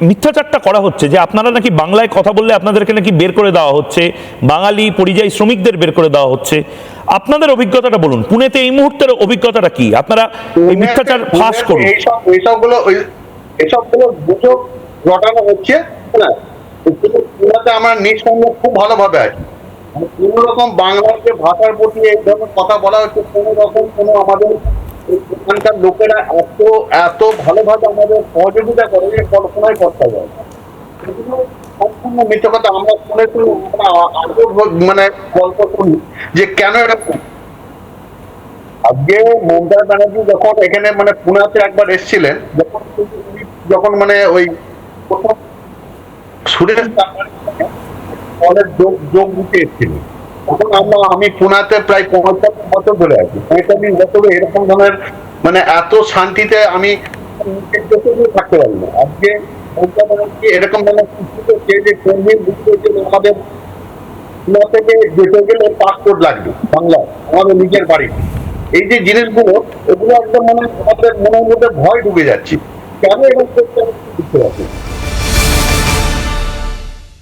মিথ্যাচারটা করা হচ্ছে যে আপনারা নাকি বাংলায় কথা বললে আপনাদেরকে নাকি বের করে দেওয়া হচ্ছে বাঙালি পরিযায়ী শ্রমিকদের বের করে দেওয়া হচ্ছে। আপনাদের অভিজ্ঞতাটা বলুন পুনেতে এই মুহূর্তের অভিজ্ঞতাটা কি? আপনারা এই মিথ্যাচার ফাঁস করুন। এইসব এইসবগুলো এইসবগুলো গুজব হচ্ছে হ্যাঁ? পুরাতে আমরা নিঃসঙ্গ খুব ভালোভাবে আছি। মানে কোনো রকম বাংলার যে ভাষার প্রতি এই ধরনের কথা বলা হচ্ছে কোনো রকম কোনো আমাদের এখানকার লোকেরা এত এত ভালোভাবে আমাদের সহযোগিতা করে যে কল্পনাই করতে যায় সম্পূর্ণ কথা আমরা আমরা আগে মানে গল্প শুনি যে কেন এরকম? আজকে মমতা ব্যানার্জি যখন এখানে মানে পুনাতে একবার এসেছিলেন, যখন যখন মানে ওই সুরেশ কলেজ যোগ যোগ দিতে এসেছিলেন। তখন আমরা, আমি পুনাতে প্রায় পঞ্চাশ বছর ধরে আছি। পঁয়তাল্লিশ বছরে এরকম ধরনের মানে এত শান্তিতে আমি থাকতে পারি আজকে এরকম শিক্ষিত যে যে কর্মী বুঝতে আমাদের থেকে যেতে গেলে পাসপোর্ট লাগবে, বাংলা, আমাদের নিজের বাড়ি। এই যে জিনিসগুলো, এগুলো একদম মানে আমাদের মনের মধ্যে ভয় ঢুকে যাচ্ছে। কেন এরকম করতে পারছি।